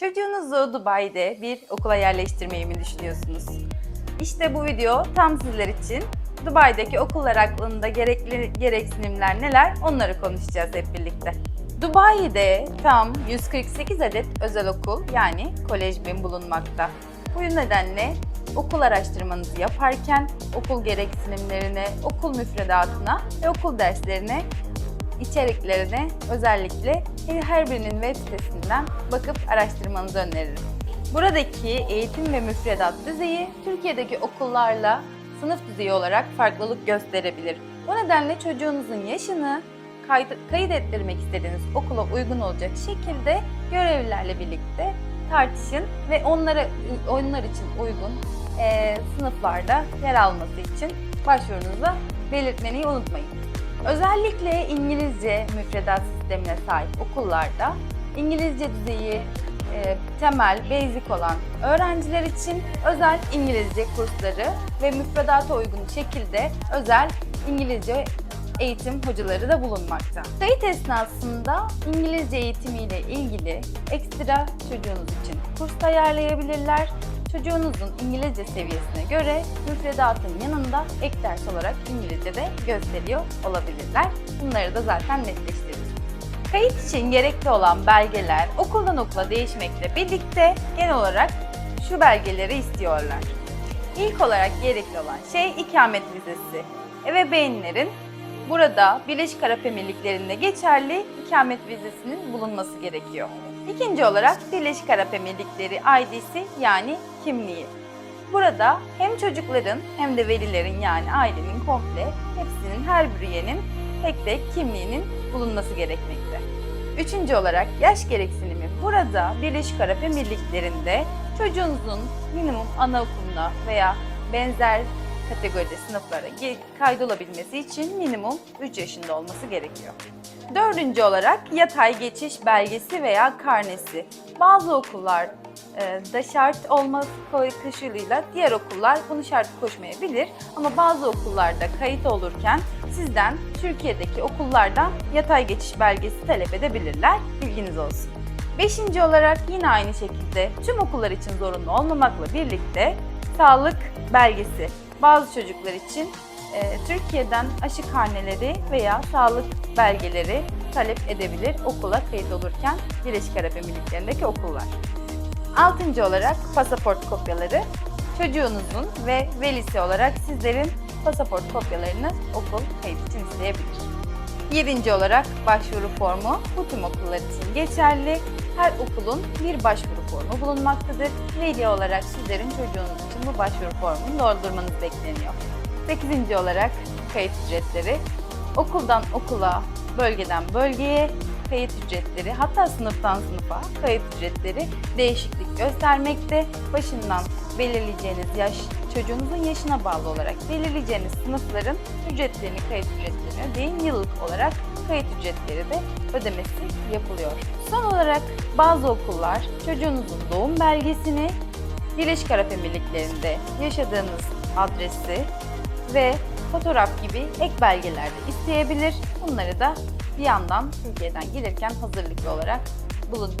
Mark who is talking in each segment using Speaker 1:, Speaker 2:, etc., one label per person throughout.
Speaker 1: Çocuğunuzu Dubai'de bir okula yerleştirmeyi mi düşünüyorsunuz? İşte bu video tam sizler için. Dubai'deki okullar aklında gerekli gereksinimler neler onları konuşacağız hep birlikte. Dubai'de tam 148 adet özel okul yani kolej bin bulunmakta. Bu nedenle okul araştırmanızı yaparken okul gereksinimlerine, okul müfredatına ve okul derslerine içeriklerine özellikle her birinin web sitesinden bakıp araştırmanızı öneririm. Buradaki eğitim ve müfredat düzeyi Türkiye'deki okullarla sınıf düzeyi olarak farklılık gösterebilir. Bu nedenle çocuğunuzun yaşını kayıt, kayıt ettirmek istediğiniz okula uygun olacak şekilde görevlilerle birlikte tartışın ve onlara onlar için uygun e, sınıflarda yer alması için başvurunuza belirtmeyi unutmayın. Özellikle İngilizce müfredat sistemine sahip okullarda İngilizce düzeyi e, temel, basic olan öğrenciler için özel İngilizce kursları ve müfredata uygun şekilde özel İngilizce eğitim hocaları da bulunmakta. Kayıt esnasında İngilizce eğitimiyle ilgili ekstra çocuğunuz için kurs ayarlayabilirler. Çocuğunuzun İngilizce seviyesine göre müfredatın yanında ek ders olarak İngilizce de gösteriyor olabilirler. Bunları da zaten netleştiririz. Kayıt için gerekli olan belgeler okuldan okula değişmekle birlikte genel olarak şu belgeleri istiyorlar. İlk olarak gerekli olan şey ikamet vizesi. Ebeveynlerin burada Birleşik Arap Emirlikleri'nde geçerli ikamet vizesinin bulunması gerekiyor. İkinci olarak Birleşik Arap Emirlikleri ID'si yani kimliği. Burada hem çocukların hem de velilerin yani ailenin komple hepsinin her bir üyenin tek tek kimliğinin bulunması gerekmekte. Üçüncü olarak yaş gereksinimi. Burada Birleşik Arap Emirlikleri'nde çocuğunuzun minimum anaokuluna veya benzer kategoride sınıflara kaydolabilmesi için minimum 3 yaşında olması gerekiyor. Dördüncü olarak yatay geçiş belgesi veya karnesi. Bazı okullar e, da şart olması koşuluyla diğer okullar bunu şart koşmayabilir. Ama bazı okullarda kayıt olurken sizden Türkiye'deki okullardan yatay geçiş belgesi talep edebilirler. Bilginiz olsun. Beşinci olarak yine aynı şekilde tüm okullar için zorunlu olmamakla birlikte sağlık belgesi. Bazı çocuklar için e, Türkiye'den aşı karneleri veya sağlık belgeleri talep edebilir okula kayıt olurken Birleşik Arap Emirlikleri'ndeki okullar. Altıncı olarak pasaport kopyaları. Çocuğunuzun ve velisi olarak sizlerin pasaport kopyalarını okul kayıt için isteyebilir. Yedinci olarak başvuru formu bu tüm okullar için geçerli. Her okulun bir başvuru formu bulunmaktadır. Veli olarak sizlerin çocuğunuz için bu başvuru formunu doldurmanız bekleniyor. Sekizinci olarak kayıt ücretleri. Okuldan okula, bölgeden bölgeye kayıt ücretleri hatta sınıftan sınıfa kayıt ücretleri değişiklik göstermekte. Başından belirleyeceğiniz yaş çocuğunuzun yaşına bağlı olarak belirleyeceğiniz sınıfların ücretlerini, kayıt ücretlerini ödeyin. Yıllık olarak kayıt ücretleri de ödemesi yapılıyor. Son olarak bazı okullar çocuğunuzun doğum belgesini Birleşik Arap Emirlikleri'nde yaşadığınız adresi ve fotoğraf gibi ek belgeler de isteyebilir. Bunları da bir yandan Türkiye'den gelirken hazırlıklı olarak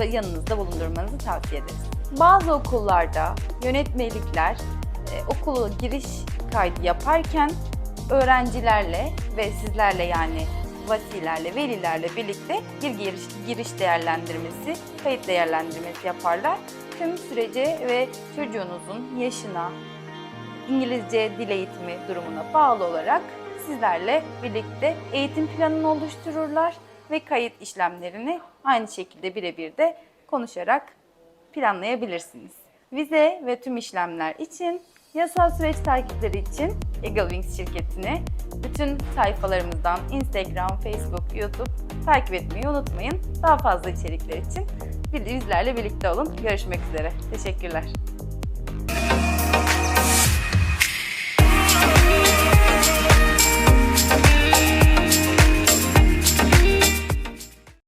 Speaker 1: yanınızda bulundurmanızı tavsiye ederiz. Bazı okullarda yönetmelikler e, okulu giriş kaydı yaparken öğrencilerle ve sizlerle yani vasilerle, velilerle birlikte bir giriş, giriş değerlendirmesi, kayıt değerlendirmesi yaparlar. Tüm sürece ve çocuğunuzun yaşına, İngilizce dil eğitimi durumuna bağlı olarak sizlerle birlikte eğitim planını oluştururlar ve kayıt işlemlerini aynı şekilde birebir de konuşarak planlayabilirsiniz. Vize ve tüm işlemler için yasal süreç takipleri için Eagle Wings şirketini bütün sayfalarımızdan Instagram, Facebook, YouTube takip etmeyi unutmayın. Daha fazla içerikler için bizlerle birlikte olun. Görüşmek üzere. Teşekkürler.